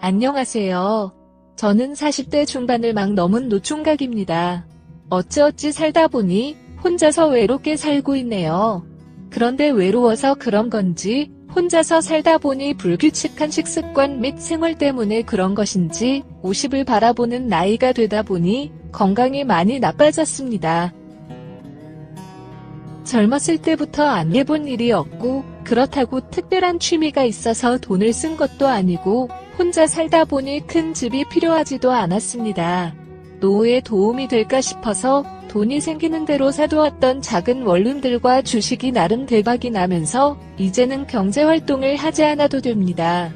안녕하세요. 저는 40대 중반을 막 넘은 노총각입니다. 어찌어찌 살다 보니 혼자서 외롭게 살고 있네요. 그런데 외로워서 그런 건지 혼자서 살다 보니 불규칙한 식습관 및 생활 때문에 그런 것인지 50을 바라보는 나이가 되다 보니 건강이 많이 나빠졌습니다. 젊었을 때부터 안 해본 일이 없고 그렇다고 특별한 취미가 있어서 돈을 쓴 것도 아니고 혼자 살다 보니 큰 집이 필요하지도 않았습니다. 노후에 도움이 될까 싶어서 돈이 생기는 대로 사두었던 작은 원룸들과 주식이 나름 대박이 나면서 이제는 경제활동을 하지 않아도 됩니다.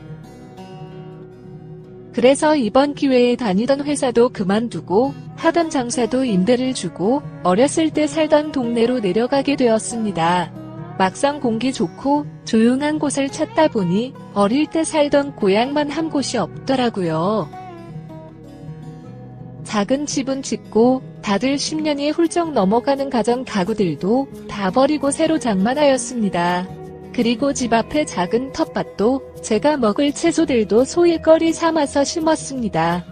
그래서 이번 기회에 다니던 회사도 그만두고 하던 장사도 임대를 주고 어렸을 때 살던 동네로 내려가게 되었습니다. 막상 공기 좋고 조용한 곳을 찾다 보니 어릴 때 살던 고향만 한 곳이 없더라고요. 작은 집은 짓고 다들 10년이 훌쩍 넘어가는 가정 가구들도 다 버리고 새로 장만하였습니다. 그리고 집 앞에 작은 텃밭도 제가 먹을 채소들도 소일거리 삼아서 심었습니다.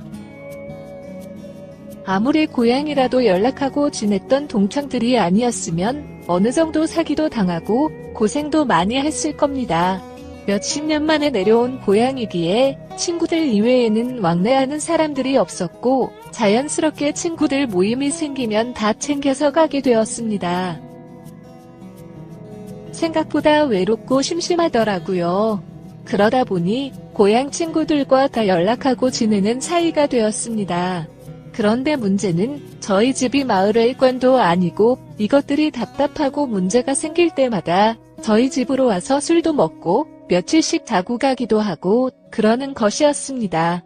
아무리 고향이라도 연락하고 지냈던 동창들이 아니었으면 어느 정도 사기도 당하고 고생도 많이 했을 겁니다. 몇십 년 만에 내려온 고향이기에 친구들 이외에는 왕래하는 사람들이 없었고 자연스럽게 친구들 모임이 생기면 다 챙겨서 가게 되었습니다. 생각보다 외롭고 심심하더라고요. 그러다 보니 고향 친구들과 다 연락하고 지내는 사이가 되었습니다. 그런데 문제는 저희 집이 마을의 일관도 아니고 이것들이 답답하고 문제가 생길 때마다 저희 집으로 와서 술도 먹고 며칠씩 자고 가기도 하고 그러는 것이었습니다.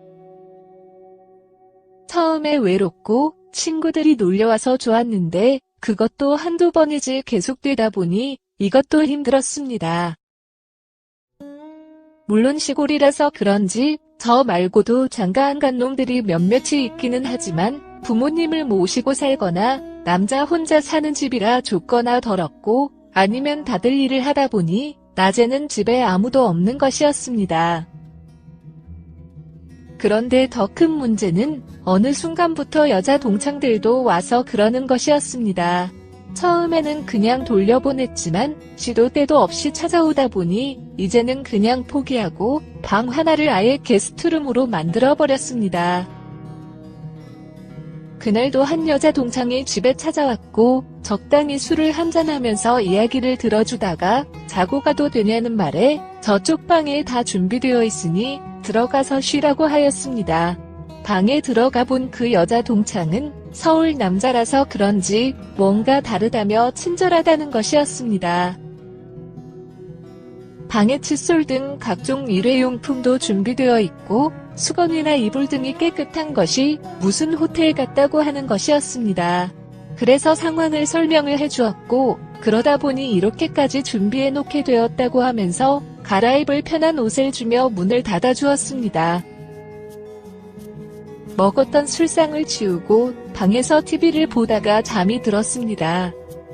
처음에 외롭고 친구들이 놀려와서 좋았는데 그것도 한두 번이지 계속되다 보니 이것도 힘들었습니다. 물론 시골이라서 그런지 저 말고도 장가 안 간 놈들이 몇몇이 있기는 하지만 부모님을 모시고 살거나 남자 혼자 사는 집이라 좁거나 더럽고 아니면 다들 일을 하다 보니 낮에는 집에 아무도 없는 것이었습니다. 그런데 더 큰 문제는 어느 순간부터 여자 동창들도 와서 그러는 것이었습니다. 처음에는 그냥 돌려보냈지만 시도 때도 없이 찾아오다 보니 이제는 그냥 포기하고 방 하나를 아예 게스트룸으로 만들어 버렸습니다. 그날도 한 여자 동창이 집에 찾아왔고 적당히 술을 한잔하면서 이야기를 들어주다가 자고 가도 되냐는 말에 저쪽 방에 다 준비되어 있으니 들어가서 쉬라고 하였습니다. 방에 들어가 본 그 여자 동창은 서울 남자라서 그런지 뭔가 다르다며 친절하다는 것이었습니다. 방에 칫솔 등 각종 일회용품도 준비되어 있고 수건이나 이불 등이 깨끗한 것이 무슨 호텔 같다고 하는 것이었습니다. 그래서 상황을 설명을 해주었고 그러다 보니 이렇게까지 준비해 놓게 되었다고 하면서 갈아입을 편한 옷을 주며 문을 닫아주었습니다. 먹었던 술상을 치우고 방에서 TV를 보다가 잠이 들었습니다.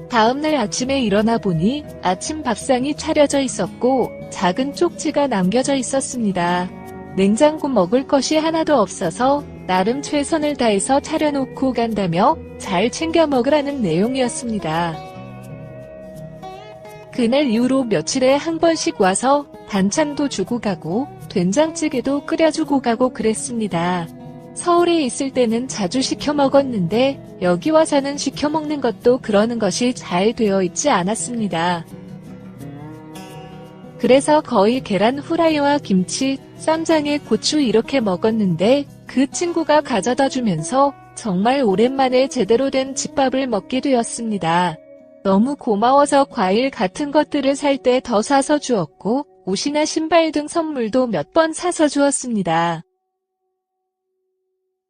다음날 아침에 일어나 보니 아침 밥상이 차려져 있었고 작은 쪽지가 남겨져 있었습니다. 냉장고 먹을 것이 하나도 없어서 나름 최선을 다해서 차려놓고 간다며 잘 챙겨 먹으라는 내용이었습니다. 그날 이후로 며칠에 한 번씩 와서 반찬도 주고 가고 된장찌개도 끓여주고 가고 그랬습니다. 서울에 있을 때는 자주 시켜 먹었는데 여기 와서는 시켜 먹는 것도 그러는 것이 잘 되어 있지 않았습니다. 그래서 거의 계란 후라이와 김치, 쌈장에 고추 이렇게 먹었는데 그 친구가 가져다 주면서 정말 오랜만에 제대로 된 집밥을 먹게 되었습니다. 너무 고마워서 과일 같은 것들을 살 때 더 사서 주었고 옷이나 신발 등 선물도 몇 번 사서 주었습니다.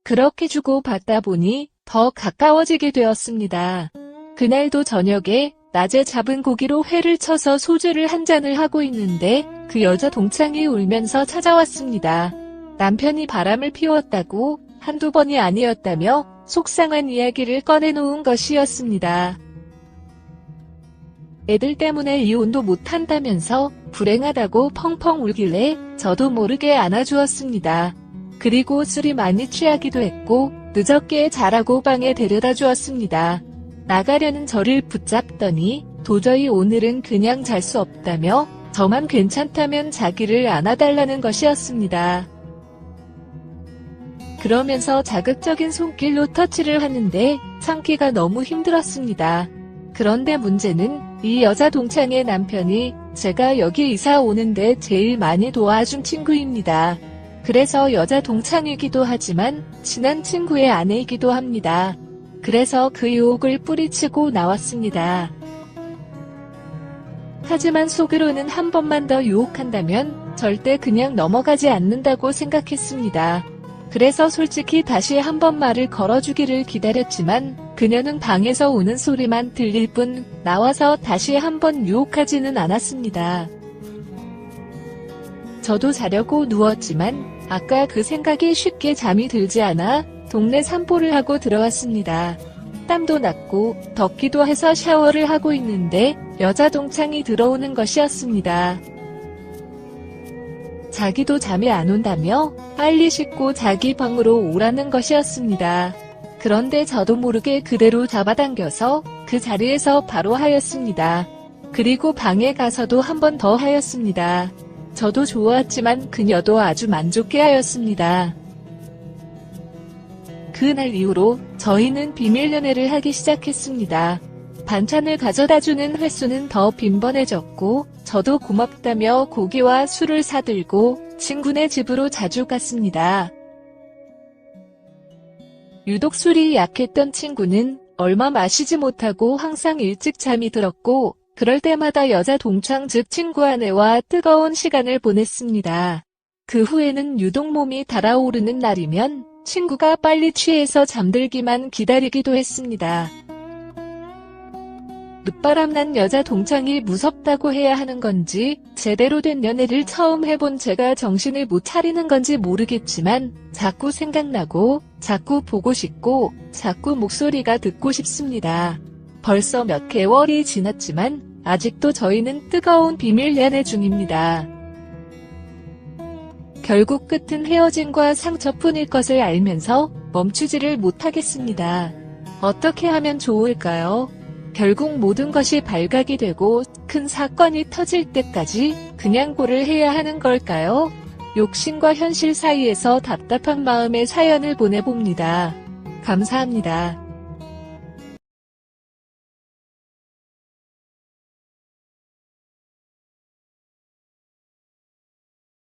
그렇게 주고 받다 보니 더 가까워지게 되었습니다. 그날도 저녁에 낮에 잡은 고기로 회를 쳐서 소주를 한 잔을 하고 있는데 그 여자 동창이 울면서 찾아왔습니다. 남편이 바람을 피웠다고 한두 번이 아니었다며 속상한 이야기를 꺼내놓은 것이었습니다. 애들 때문에 이혼도 못한다면서 불행하다고 펑펑 울길래 저도 모르게 안아주었습니다. 그리고 술이 많이 취하기도 했고 늦었게 자라고 방에 데려다 주었습니다. 나가려는 저를 붙잡더니 도저히 오늘은 그냥 잘 수 없다며 저만 괜찮다면 자기를 안아달라는 것이었습니다. 그러면서 자극적인 손길로 터치를 하는데 참기가 너무 힘들었습니다. 그런데 문제는 이 여자 동창의 남편이 제가 여기 이사 오는데 제일 많이 도와준 친구입니다. 그래서 여자 동창이기도 하지만 친한 친구의 아내이기도 합니다. 그래서 그 유혹을 뿌리치고 나왔습니다. 하지만 속으로는 한 번만 더 유혹한다면 절대 그냥 넘어가지 않는다고 생각했습니다. 그래서 솔직히 다시 한 번 말을 걸어주기를 기다렸지만 그녀는 방에서 우는 소리만 들릴 뿐 나와서 다시 한 번 유혹하지는 않았습니다. 저도 자려고 누웠지만 아까 그 생각이 쉽게 잠이 들지 않아 동네 산보를 하고 들어왔습니다. 땀도 났고 덥기도 해서 샤워를 하고 있는데 여자 동창이 들어오는 것이었습니다. 자기도 잠이 안 온다며 빨리 씻고 자기 방으로 오라는 것이었습니다. 그런데 저도 모르게 그대로 잡아당겨서 그 자리에서 바로 하였습니다. 그리고 방에 가서도 한 번 더 하였습니다. 저도 좋았지만 그녀도 아주 만족해 하였습니다. 그날 이후로 저희는 비밀 연애를 하기 시작했습니다. 반찬을 가져다 주는 횟수는 더 빈번해졌고, 저도 고맙다며 고기와 술을 사들고 친구네 집으로 자주 갔습니다. 유독 술이 약했던 친구는 얼마 마시지 못하고 항상 일찍 잠이 들었고, 그럴 때마다 여자 동창 즉 친구 아내와 뜨거운 시간을 보냈습니다. 그 후에는 유독 몸이 달아오르는 날이면 친구가 빨리 취해서 잠들기만 기다리기도 했습니다. 늦바람난 여자 동창이 무섭다고 해야 하는 건지 제대로 된 연애를 처음 해본 제가 정신을 못 차리는 건지 모르겠지만 자꾸 생각나고 자꾸 보고 싶고 자꾸 목소리가 듣고 싶습니다. 벌써 몇 개월이 지났지만 아직도 저희는 뜨거운 비밀 연애 중입니다. 결국 끝은 헤어짐과 상처뿐일 것을 알면서 멈추지를 못하겠습니다. 어떻게 하면 좋을까요? 결국 모든 것이 발각이 되고 큰 사건이 터질 때까지 그냥 고를 해야 하는 걸까요? 욕심과 현실 사이에서 답답한 마음의 사연을 보내봅니다. 감사합니다.